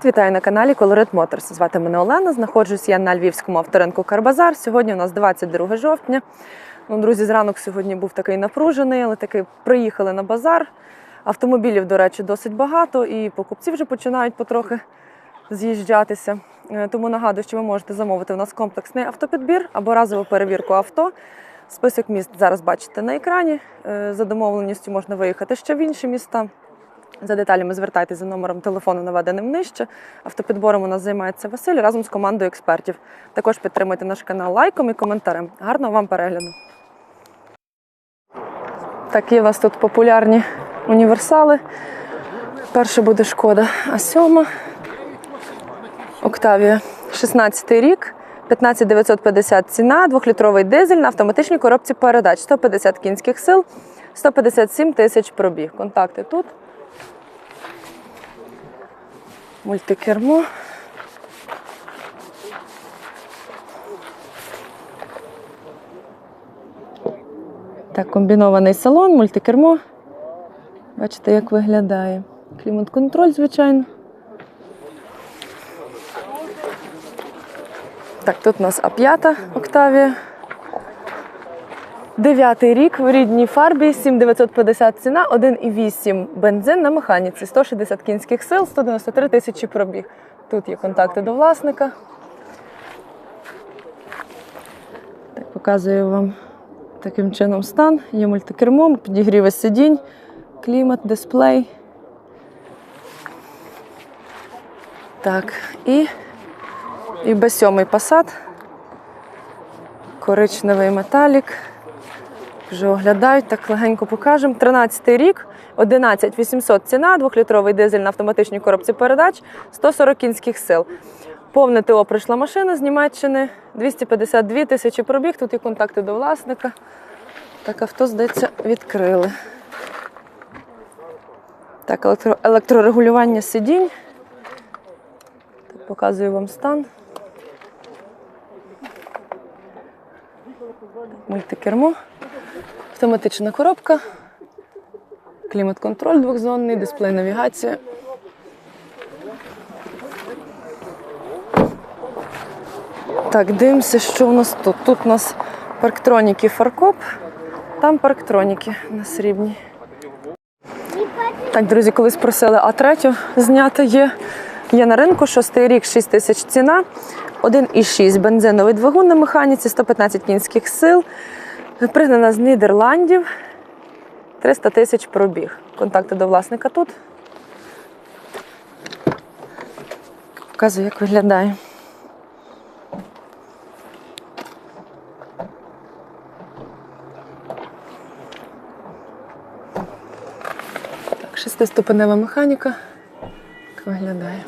привіт! Вітаю на каналі Colorit Motors. Звати мене Олена. Знаходжусь я на львівському авторинку Карбазар. Сьогодні у нас 22 жовтня. Ну, друзі, зранок сьогодні був такий напружений, але таки приїхали на базар. Автомобілів, до речі, досить багато, і покупці вже починають потрохи з'їжджатися. Е, Тому нагадую, що ви можете замовити у нас комплексний автопідбір або разову перевірку авто. Список міст зараз бачите на екрані. Е, За домовленістю можна виїхати ще в інші міста. За деталями звертайтеся за номером телефону, наведеним нижче. Автопідбором у нас займається Василь разом з командою експертів. Також підтримуйте наш канал лайком і коментарем. Гарного вам перегляду. Такі у нас тут популярні універсали. Перше буде шкода, а сьома Октавія. 16 й рік, 15950 ціна, двохлітровий дизель на автоматичній коробці передач, 150 кінських сил, 157 тисяч пробіг. Контакти тут. Мультикермо. Так, комбінований салон, мультикермо. Бачите, як виглядає. Клімат-контроль, звичайно. Так, тут у нас А5 Октавія. Дев'ятий рік в рідній фарбі, 7950 ціна, 1,8 бензин на механіці, 160 кінських сил, 193 тисячі пробіг. Тут є контакти до власника. Так, показую вам таким чином стан. Є мультикермо, підігріви сидінь, клімат, дисплей. Так, і, і Б7 Passat. Коричневий металік. Вже оглядають, так легенько покажемо. 13 рік, 11 800 ціна, двохлітровий дизель на автоматичній коробці передач, 140 кінських сил. Повне ТО прийшла машина з Німеччини, 252 тисячі пробіг. Тут є контакти до власника. Так, авто, здається, відкрили. Так, електро- електрорегулювання сидінь. Так, показую вам стан. Мультикермо. Автоматична коробка, клімат-контроль двохзонний, дисплей навігація. Так, дивимося, що у нас тут. Тут у нас парктроніки фаркоп, там парктроніки на срібні. Так, друзі, колись просили А3 зняти є. Є на ринку, шостий рік, 6 тисяч ціна, 1,6 бензиновий двигун на механіці, 115 кінських сил. Пригнана з Нідерландів. 300 тисяч пробіг. Контакти до власника тут. Показую, як виглядає. Так, шестиступенева механіка. Як виглядає.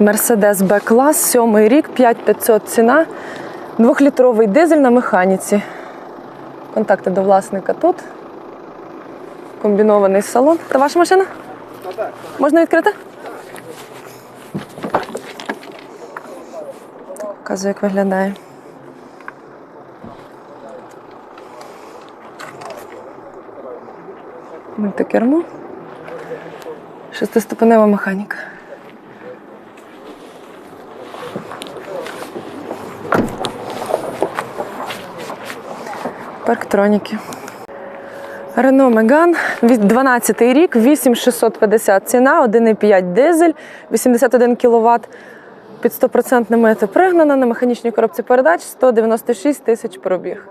Мерседес Б-клас, сьомий рік, 5500 ціна, двохлітровий дизель на механіці. Контакти до власника тут. Комбінований салон. Це ваша машина? Можна відкрити? Показую, як виглядає. Мультикермо. Шестиступенева механіка. Парктроніки. Рено Меган, 12 рік, 8650 ціна, 1,5 дизель, 81 кВт. Під 100% мити пригнана на механічній коробці передач 196 тисяч пробіг.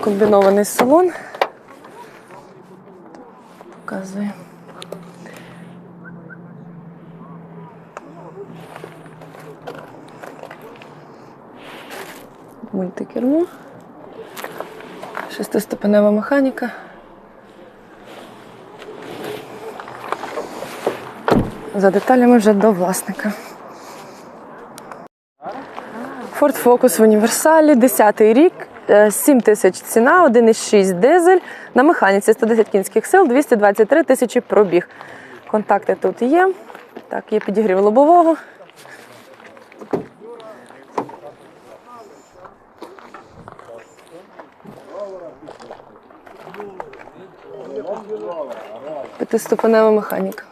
Комбінований салон. Показую. Мультикермо. Шестиступенева механіка. За деталями вже до власника. Ford Focus в універсалі, 10 й рік, е, 7 тисяч ціна, 1,6 дизель. На механіці 110 кінських сил, 223 тисячі пробіг. Контакти тут є. Так, є підігрів лобового. П'ятиступенева механіка.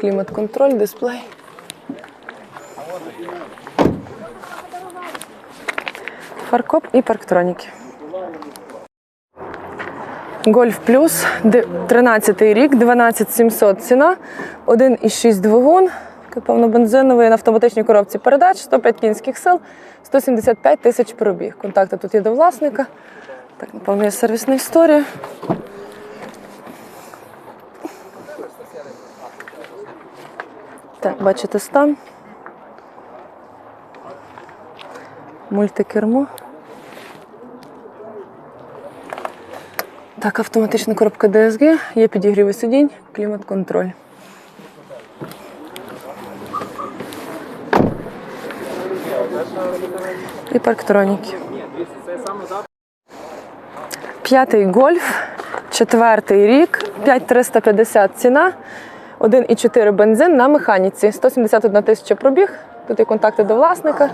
Клімат-контроль, дисплей. Фаркоп і парктроніки. Гольф плюс 13-й рік, 12700 ціна, 1,6 двигун певно, бензиновий на автоматичній коробці передач, 105 кінських сил, 175 тисяч пробіг. Контакти тут є до власника. Так, напевно, є сервісна історія. Так, бачите стан. Мультикермо. Так, автоматична коробка DSG, є підігріви сидінь, клімат-контроль. І парктроніки. П'ятий гольф, четвертий рік, 5350 ціна, 1,4 бензин на механіці, 171 тисяча пробіг. Тут є контакти до власника.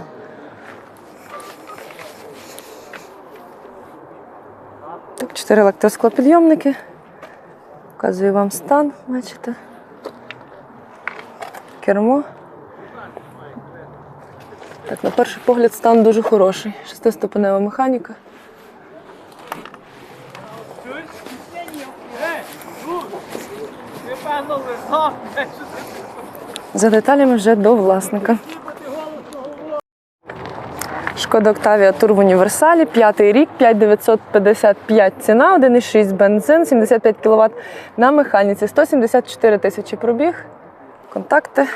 Так, чотири електросклопідйомники. Показую вам стан, бачите. Кермо. Так, на перший погляд стан дуже хороший. Шестиступенева механіка. За деталями вже до власника. Шкода Октавія Тур в універсалі, п'ятий рік, 5955 ціна, 1,6 бензин, 75 кВт на механіці, 174 тисячі пробіг. Контакти.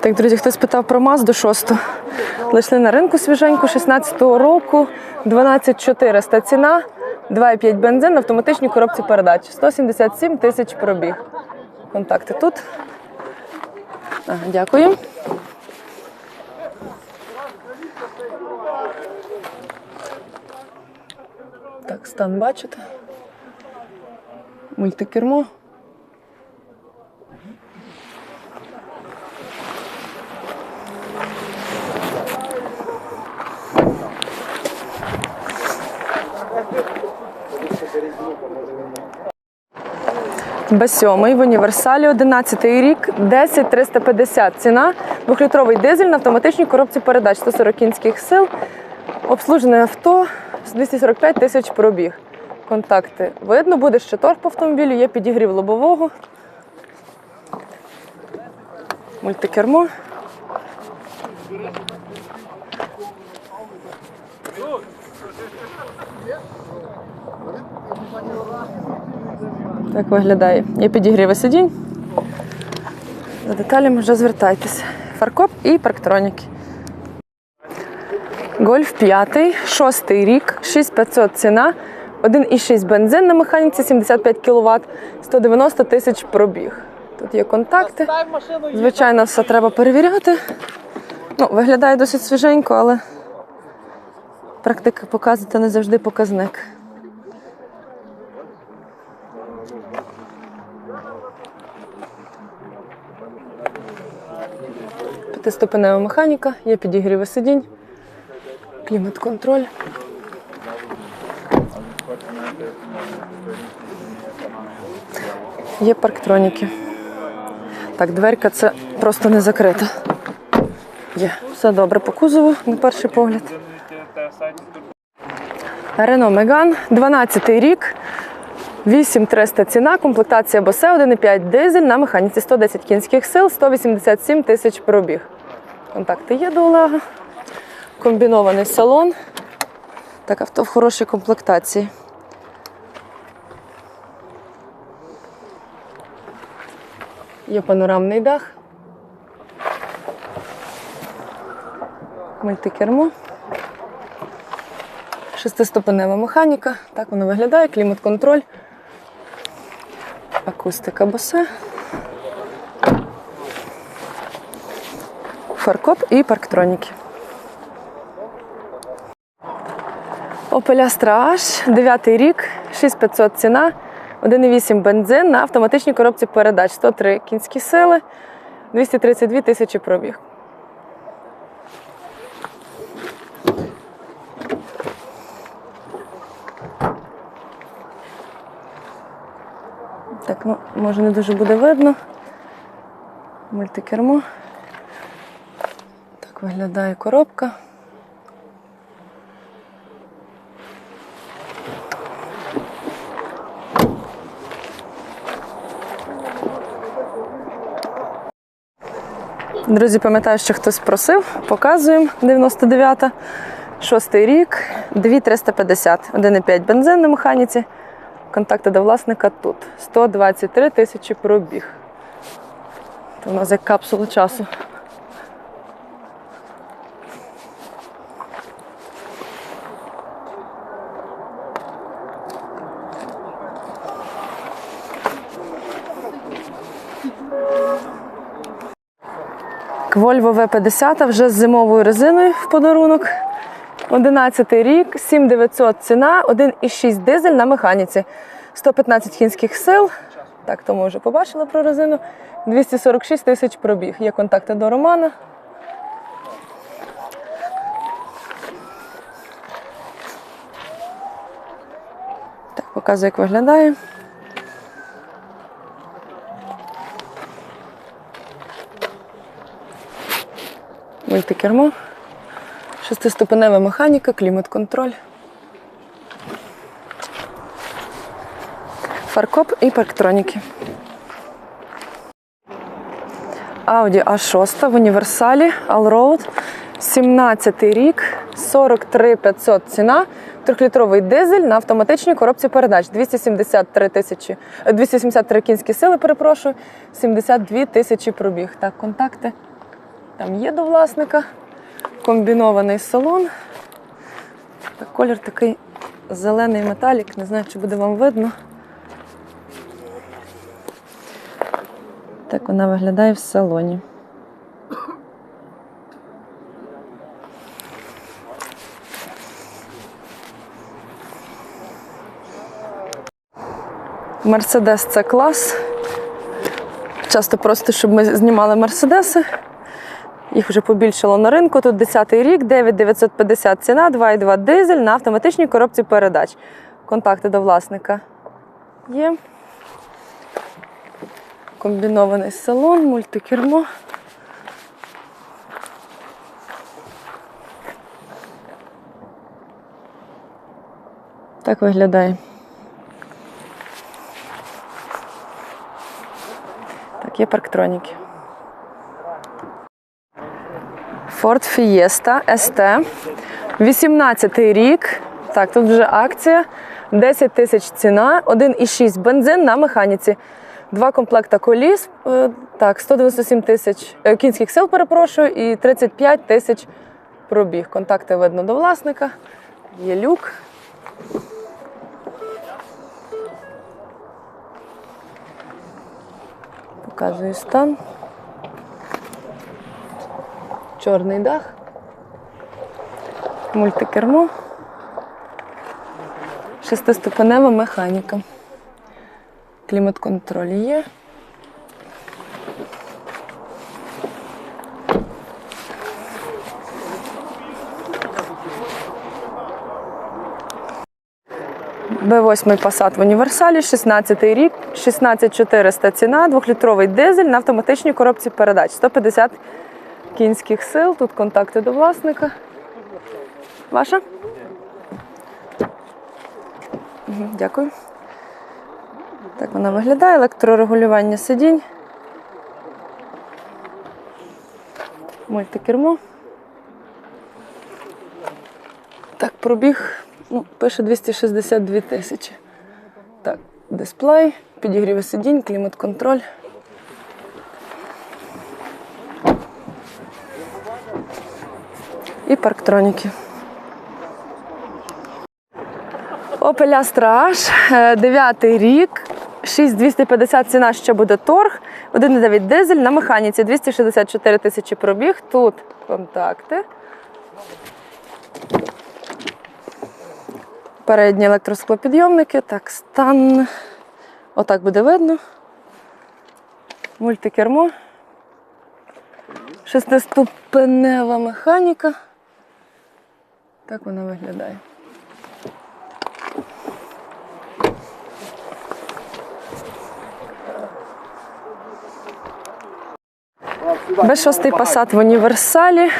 Так, друзі, хтось питав про Мазду 6. Лишли на ринку свіженьку 16-го року, 12400 ціна, 2,5 бензин на автоматичній коробці передач. 177 тисяч пробіг. Контакти тут. Ага, дякую. Так, стан бачите. Мультикермо. Б7 в універсалі 11 рік, 10 350 ціна, двохлітровий дизель на автоматичній коробці передач 140 кінських сил, обслужене авто 245 тисяч пробіг. Контакти видно, буде ще торг по автомобілю, є підігрів лобового. Мультикермо. Так виглядає. Є підігріви сидінь. За деталями вже звертайтеся. Фаркоп і парктроніки. Гольф 5, 6 рік, 6500 ціна, 1,6 бензин на механіці, 75 кВт, 190 тисяч пробіг. Тут є контакти. Звичайно, все треба перевіряти. Ну, виглядає досить свіженько, але практика показує не завжди показник. П'ятиступенева механіка, є підігріви сидінь, клімат-контроль. Є парктроніки. Так, дверка це просто не закрита. Є. Все добре по кузову, на перший погляд. Рено Меган, 12 рік, 8300 ціна, комплектація Босе 1,5 дизель на механіці 110 кінських сил, 187 тисяч пробіг. Контакти є до Олега. Комбінований салон. Так, авто в хорошій комплектації. Є панорамний дах. Мультикермо. Шестиступенева механіка. Так воно виглядає, клімат-контроль. Акустика босе. Фаркоп і парктроніки. Opel Astra H, 9 рік, 6500 ціна, 1,8 бензин на автоматичній коробці передач. 103 кінські сили, 232 тисячі пробіг. Так, ну, може не дуже буде видно. Мультикермо. Так виглядає коробка. Друзі, пам'ятаю, що хтось просив, показуємо 99-та, шостий рік, 2350, 1,5 бензин на механіці. Контакти до власника тут. 123 тисячі пробіг. Це у нас як капсула часу. Volvo V50 вже з зимовою резиною в подарунок. 11 рік, 7900 ціна, 1,6 дизель на механіці. 115 кінських сил. Так, то ми вже побачили про резину. 246 тисяч пробіг. Є контакти до Романа. Так, показую, як виглядає. Мультикермо. Шестиступенева механіка, клімат-контроль. Фаркоп і парктроніки. Audi A6 в універсалі Allroad. 17 рік, 43 500 ціна. Трьохлітровий дизель на автоматичній коробці передач. 273 тисячі, е, 273 кінські сили, перепрошую, 72 тисячі пробіг. Так, контакти там є до власника. Комбінований салон. Колір такий зелений металік, не знаю, чи буде вам видно. Так вона виглядає в салоні. Мерседес це клас. Часто просто, щоб ми знімали мерседеси. Їх вже побільшало на ринку. Тут 10-й рік, 9950 ціна, 2,2 дизель на автоматичній коробці передач. Контакти до власника є. Комбінований салон, мультикермо. Так виглядає. Так, є парктроніки. Ford Fiesta ST. 18 рік. Так, тут вже акція. 10 тисяч ціна, 1,6 бензин на механіці. Два комплекта коліс. е, Так, 197 тисяч е, кінських сил, перепрошую, і 35 тисяч пробіг. Контакти видно до власника. Є люк. Показую стан. Чорний дах. Мультикермо. Шестиступенева механіка. Клімат-контроль є. Б8 Passat в універсалі, 16 рік, 16400 ціна, 2-літровий дизель на автоматичній коробці передач. 150 кінських сил. Тут контакти до власника. Ваша? Дякую. Так вона виглядає. Електрорегулювання сидінь. Мультикермо. Так, пробіг. Ну, пише 262 тисячі. Так, дисплей, підігріви сидінь, клімат-контроль. І парктроніки. Opel Astra H, е, 9 рік, 6250 ціна, ще буде торг, 1,9 дизель на механіці, 264 тисячі пробіг. Тут контакти. Передні електросклопідйомники. Так, стан Отак буде видно. Мультикермо. Шестиступенева механіка. Так вона виглядає. Б6 Passat в універсалі.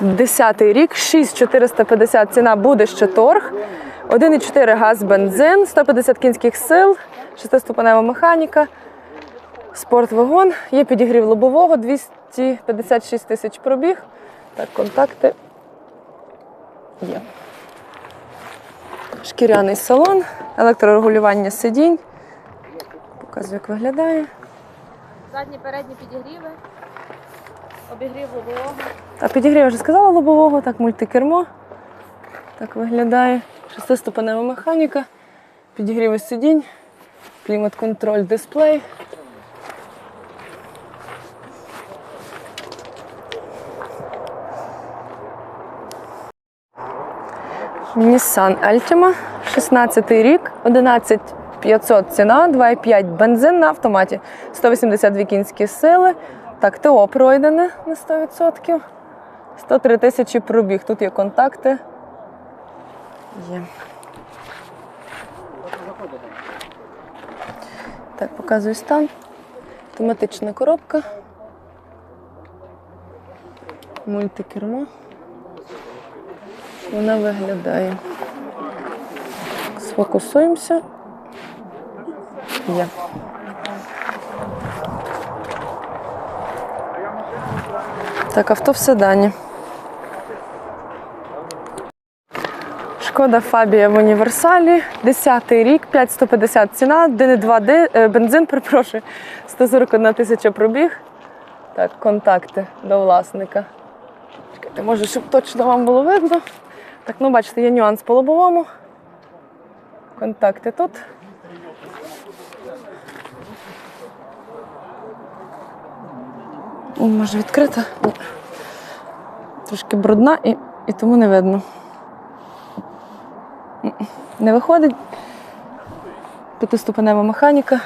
10 рік, 6450 ціна буде ще торг. 1,4 газ бензин, 150 кінських сил, 6-ступенева механіка, спортвагон. Є підігрів лобового, 256 тисяч пробіг. Так, контакти є. Шкіряний салон, електрорегулювання сидінь. Показую, як виглядає. Задні передні підігріви, обігрів лобового. А підігрів я вже сказала лобового, так, мультикермо. Так виглядає. Шестиступенева механіка, підігріви сидінь, клімат-контроль, дисплей. Nissan Altima, 16 рік, 11500 ціна, 2,5 бензин на автоматі, 182 кінські сили. Так, ТО пройдене на 100%. 103 тисячі пробіг. Тут є контакти. Є. Так, показую стан. Автоматична коробка. Мультикермо. Вона виглядає. Сфокусуємося. Є. Так, авто в седані. Шкода Фабія в універсалі. 10 рік, 5150 ціна, 1,2 ди- е, бензин, перепрошую, 141 тисяча пробіг. Так, контакти до власника. Чекайте, може, щоб точно вам було видно. Так, ну бачите, є нюанс по лобовому. Контакти тут. Може відкрита. Трошки брудна і, і тому не видно. Не виходить. П'ятиступенева механіка.